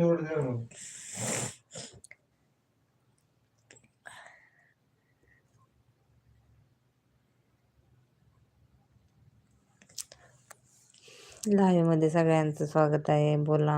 काय पण निवडून द्या मग लाईव्हमध्ये सगळ्यांचं स्वागत आहे बोला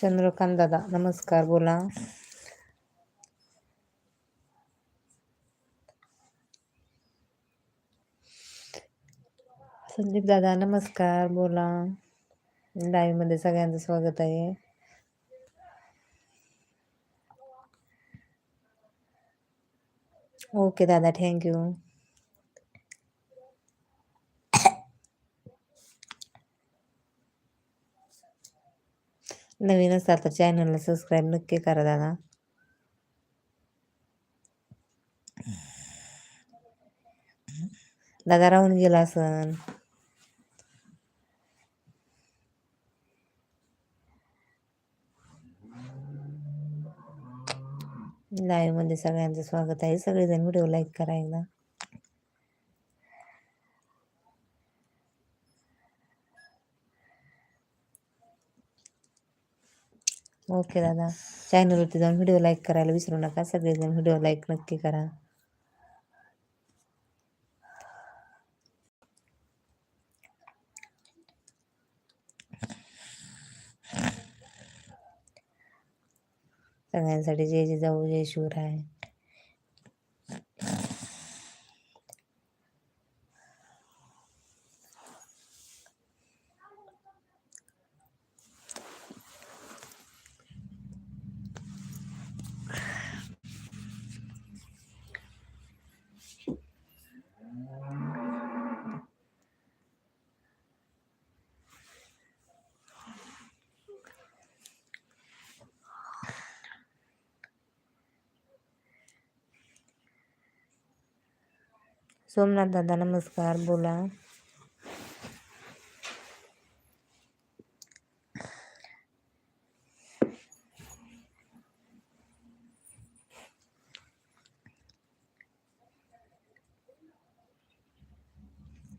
चंद्रकांत दादा नमस्कार बोला. संदीप दादा नमस्कार बोला. लाईव्हमध्ये सगळ्यांचं स्वागत आहे. ओके दादा थँक्यू नवीन असाल तर चॅनलला सबस्क्राईब नक्की करा दादा. दादा राहून गेला असन. लाईव्हमध्ये सगळ्यांचं स्वागत आहे. सगळेजण व्हिडिओ लाईक करा एकदा. ओके दादा. चॅनलवरती जाऊन व्हिडिओ लाईक करायला विसरू नका. सगळेजण व्हिडिओ लाईक नक्की करा. सगळ्यांसाठी जय जे जाऊ जय शिवराय. सोमनाथ दादा नमस्कार बोला.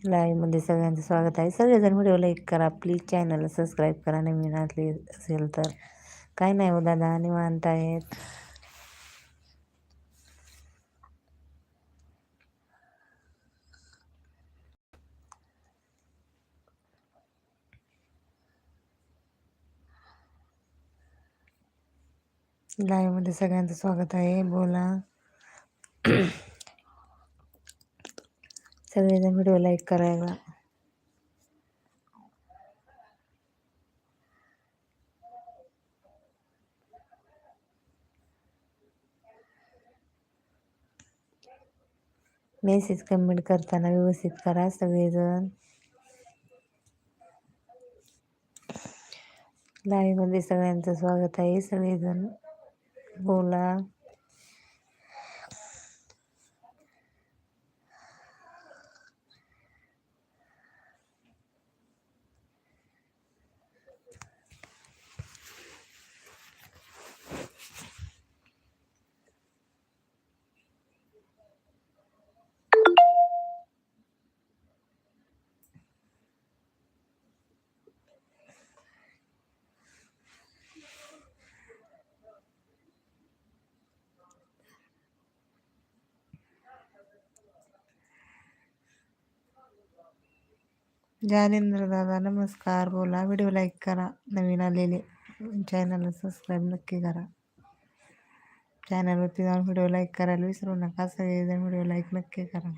लाईव्हमध्ये सगळ्यांचं स्वागत आहे. सगळेजण व्हिडिओ लाईक करा प्लीज चॅनलला सबस्क्राईब करा. नवीन असले असेल तर. काय नाही हो दादा निवांत आहेत. लाईव्हमध्ये सगळ्यांचं स्वागत आहे. बोला. सगळेजण व्हिडिओ लाईक करायला. मेसेज कमेंट करताना व्यवस्थित करा सगळेजण. लाईव्हमध्ये सगळ्यांचं स्वागत आहे सगळेजण. बोला जानेंद्र दादा नमस्कार. बोला व्हिडिओ लाईक करा. नवीन आलेले चॅनलला सबस्क्राईब नक्की करा. चॅनलवरती जाऊन व्हिडिओ लाईक करायला विसरू नका. सगळेजण व्हिडिओ लाईक नक्की करा.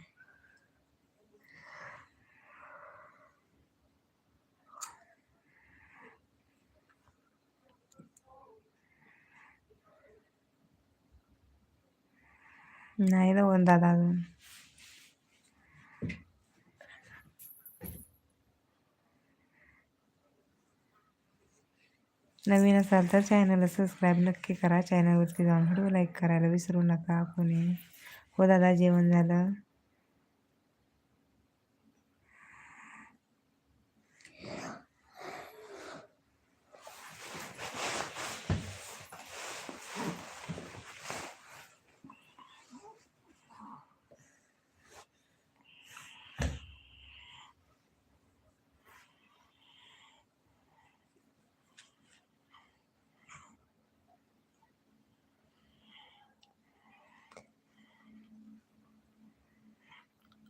नाही ना दादा अजून. नवीन असाल तर चॅनलला सबस्क्राईब नक्की करा. चॅनलवरती जाऊन व्हिडिओ लाईक करायला विसरू नका. कोणी हो दादा जेवण झालं?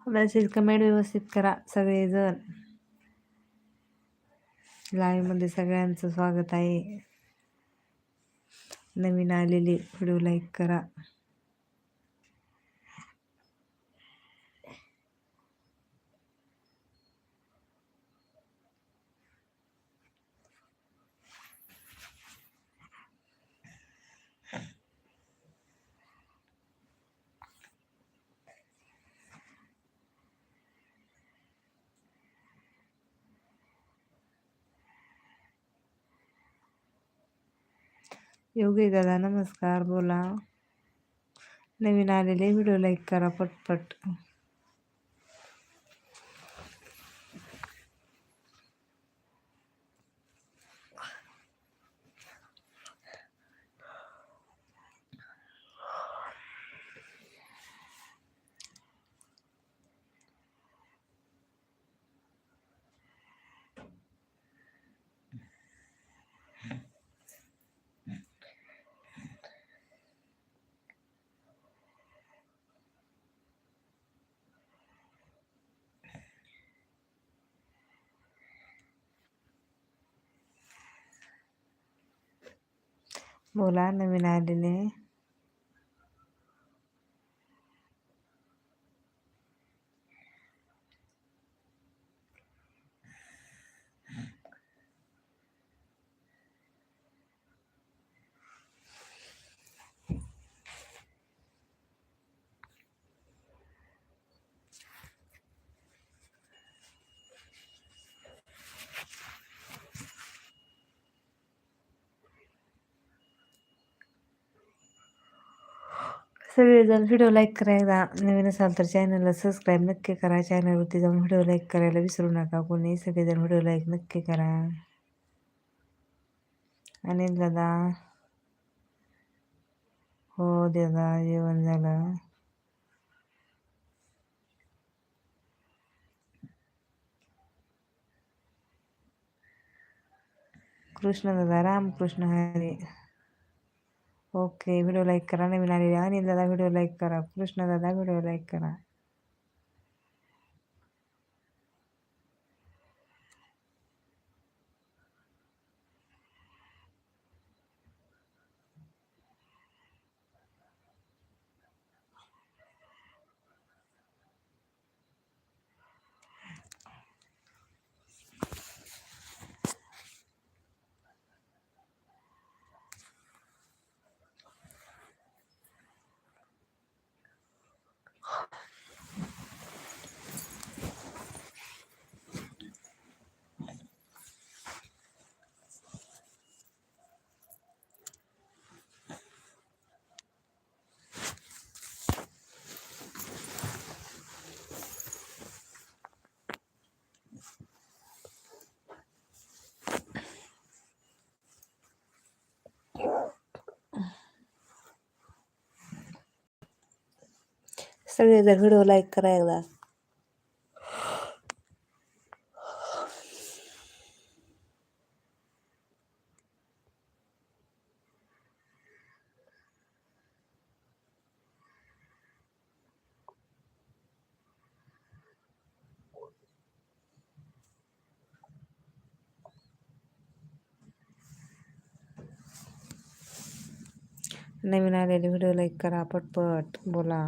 मेसेज कमेंट व्यवस्थित करा सगळेजण. लाईव्हमध्ये सगळ्यांचं स्वागत आहे. नवीन आलेले व्हिडिओ लाईक करा. योगी दादा नमस्कार बोला. नवीन आलेले व्हिडिओ लाईक करा पटपट. बोला नवीन सगळेजण व्हिडिओ लाईक करायला नवीन असाल तर चॅनलला सबस्क्राईब नक्की करा. चॅनलवरती जाऊन व्हिडिओ लाईक करायला विसरू नका कोणी. सगळेजण व्हिडिओ लाईक नक्की करा. अनिल दादा हो दादा जेवण झालं. कृष्ण दादा रामकृष्ण हरे. ओके व्हिडिओ लाईक करा. नवीन आलेले अनिल दादा व्हिडिओ लाईक करा. कृष्ण दादा व्हिडिओ लाईक करा. सगळेजण व्हिडिओ लाईक करा एकदा. नवीन आलेले व्हिडिओ लाईक करा पटपट बोला.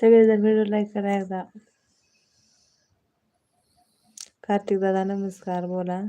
सगळेजण व्हिडिओ लाईक करा एकदा. कार्तिक दादा नमस्कार बोला.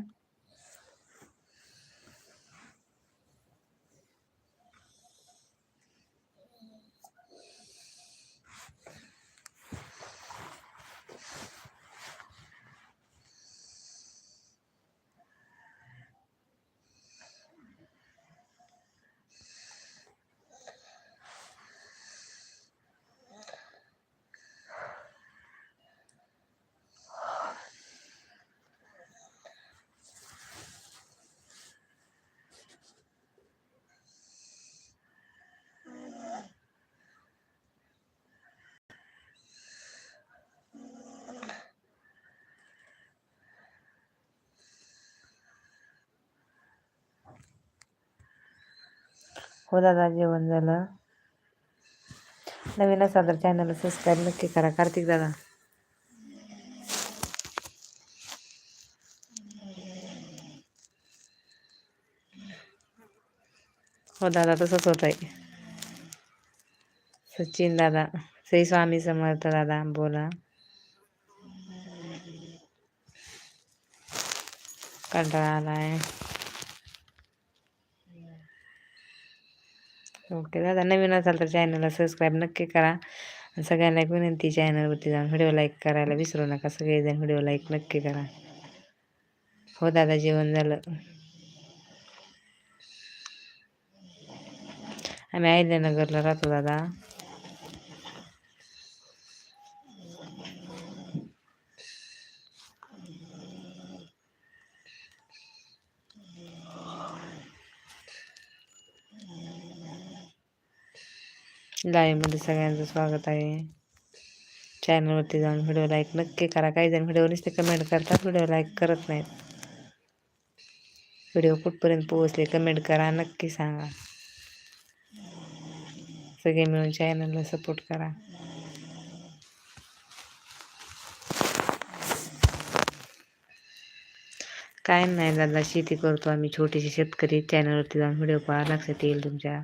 हो दादा जेवण झालं. नवीन असाल तर चॅनलला सबस्क्राईब नक्की करा कार्तिक दादा. हो दादा तसंच होत आहे सचिन दादा श्री स्वामी समर्थ दादा बोला. कंटाळा आला आहे ओके दादा नवीन असाल तर चॅनलला सबस्क्राईब नक्की करा आणि सगळ्यांना एक विनंती चॅनलवरती जाऊन व्हिडिओ लाईक करायला विसरू नका सगळेजण व्हिडिओ लाईक नक्की करा हो दादा जेवण झालं आम्ही अहिल्यानगरला राहतो दादा लाईव्हमध्ये सगळ्यांचं स्वागत आहे. चॅनलवरती जाऊन व्हिडिओ लाईक नक्की करा. काही जण व्हिडिओ नुसते कमेंट करतात व्हिडिओ लाईक करत नाहीत. व्हिडिओ कुठपर्यंत पोहोचले कमेंट करा नक्की सांगा. सगळे मिळून चॅनलला सपोर्ट करा. काय नाही दादा शेती करतो आम्ही छोटीशी शेतकरी. चॅनलवरती जाऊन व्हिडिओ पहा. लक्षात येईल तुमच्या.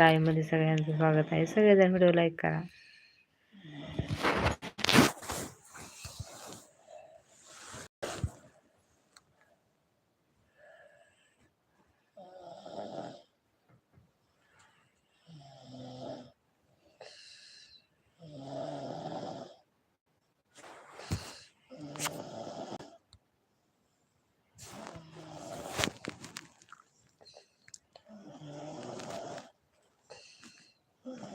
लाईव्हमध्ये सगळ्यांचं स्वागत आहे. सगळेजण व्हिडिओ लाईक करा.